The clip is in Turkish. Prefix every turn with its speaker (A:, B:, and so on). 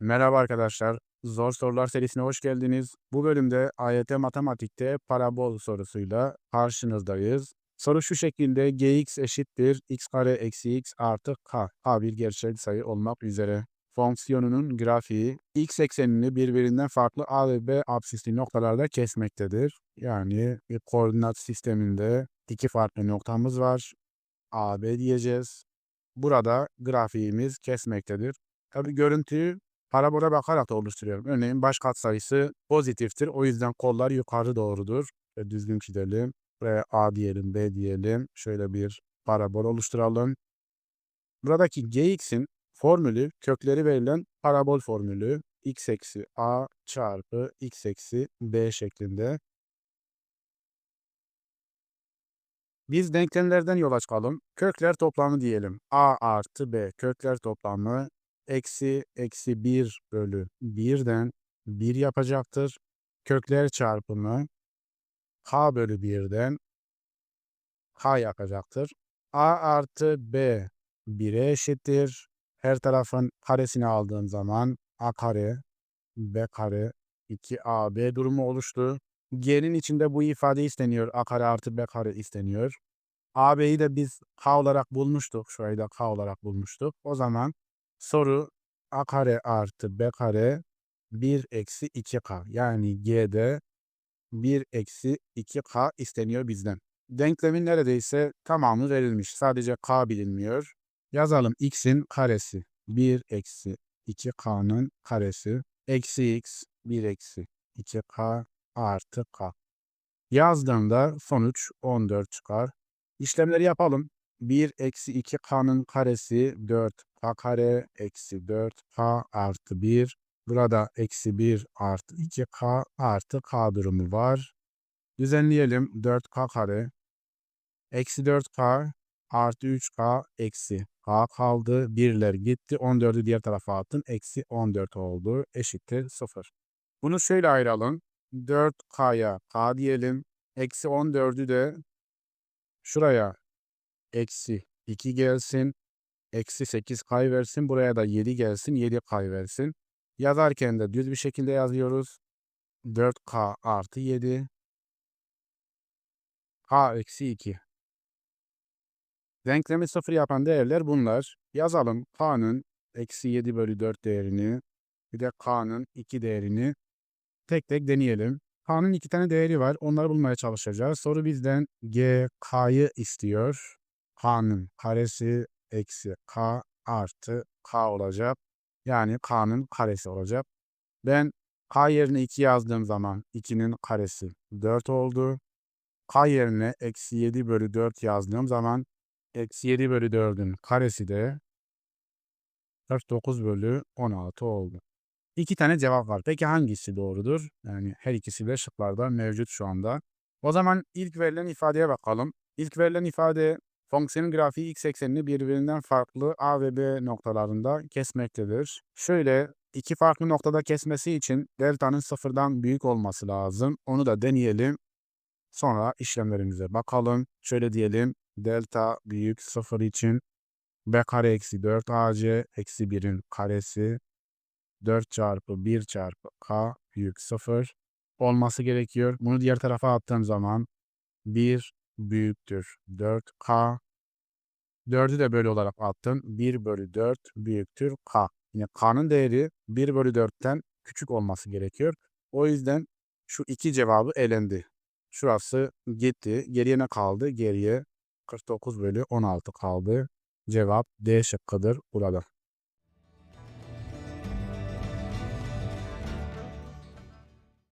A: Merhaba arkadaşlar. Zor Sorular serisine hoş geldiniz. Bu bölümde AYT Matematik'te parabol sorusuyla karşınızdayız. Soru şu şekilde gx eşittir x kare eksi x artı k. k bir gerçel sayı olmak üzere. Fonksiyonunun grafiği x eksenini birbirinden farklı a ve b absisli noktalarda kesmektedir. Yani bir koordinat sisteminde iki farklı noktamız var. a, b diyeceğiz. Burada grafiğimiz kesmektedir. Tabi görüntüyü parabola bakarak da oluşturuyorum. Örneğin baş katsayısı pozitiftir. O yüzden kollar yukarı doğrudur. Ve düzgün çizelim. Buraya A diyelim, B diyelim. Şöyle bir parabol oluşturalım. Buradaki gx'in formülü kökleri verilen parabol formülü. x eksi a çarpı x eksi b şeklinde. Biz denklemlerden yola çıkalım. Kökler toplamı diyelim. a artı b kökler toplamı eksi eksi 1 bölü 1'den 1 yapacaktır. Kökler çarpımı k bölü 1'den k yapacaktır. a artı b 1'e eşittir. Her tarafın karesini aldığım zaman a kare b kare 2ab durumu oluştu. G'nin içinde bu ifade isteniyor. a kare artı b kare isteniyor. AB'yi de biz k olarak bulmuştuk. Şurayı da k olarak bulmuştuk. O zaman soru a kare artı b kare 1 eksi 2k. Yani G'de 1 eksi 2k isteniyor bizden. Denklemin neredeyse tamamı verilmiş. Sadece k bilinmiyor. Yazalım x'in karesi. 1 eksi 2k'nın karesi. Eksi x 1 eksi 2k artı k. Yazdığımda sonuç 14 çıkar. İşlemleri yapalım. 1 eksi 2k'nın karesi 4k kare eksi 4k artı 1. Burada eksi 1 artı 2k artı k durumu var. Düzenleyelim 4k kare. Eksi 4k artı 3k eksi k kaldı. Birler gitti. 14'ü diğer tarafa attım. Eksi 14 oldu. Eşittir 0. Bunu şöyle ayıralım. 4k'ya k diyelim. Eksi 14'ü de şuraya eksi 2 gelsin. Eksi 8 kay versin. Buraya da 7 gelsin. 7 kay versin. Yazarken de düz bir şekilde yazıyoruz. 4k artı 7. k eksi 2. Denklemi 0 yapan değerler bunlar. Yazalım k'nın eksi 7 bölü 4 değerini. Bir de k'nın 2 değerini. Tek tek deneyelim. K'nın iki tane değeri var. Onları bulmaya çalışacağız. Soru bizden g, k'yı istiyor. K'nın karesi eksi k artı k olacak. Yani k'nın karesi olacak. Ben k yerine 2 yazdığım zaman 2'nin karesi 4 oldu. k yerine eksi 7 bölü 4 yazdığım zaman eksi 7 bölü 4'ün karesi de 49 bölü 16 oldu. İki tane cevap var. Peki hangisi doğrudur? Yani her ikisi de şıklarda mevcut şu anda. O zaman ilk verilen ifadeye bakalım. İlk verilen ifade fonksiyonun grafiği x eksenini birbirinden farklı a ve b noktalarında kesmektedir. Şöyle iki farklı noktada kesmesi için delta'nın sıfırdan büyük olması lazım. Onu da deneyelim. Sonra işlemlerimize bakalım. Şöyle diyelim. Delta büyük sıfır için b kare eksi 4 ac eksi 1'in karesi 4 çarpı 1 çarpı k büyük 0 olması gerekiyor. Bunu diğer tarafa attığım zaman 1 büyüktür 4k. 4'ü de böyle olarak attım. 1 bölü 4 büyüktür k. Yine k'nın değeri 1 bölü 4'ten küçük olması gerekiyor. O yüzden şu iki cevabı elendi. Şurası gitti. Geriye ne kaldı? Geriye 49 bölü 16 kaldı. Cevap D şıkkıdır burada.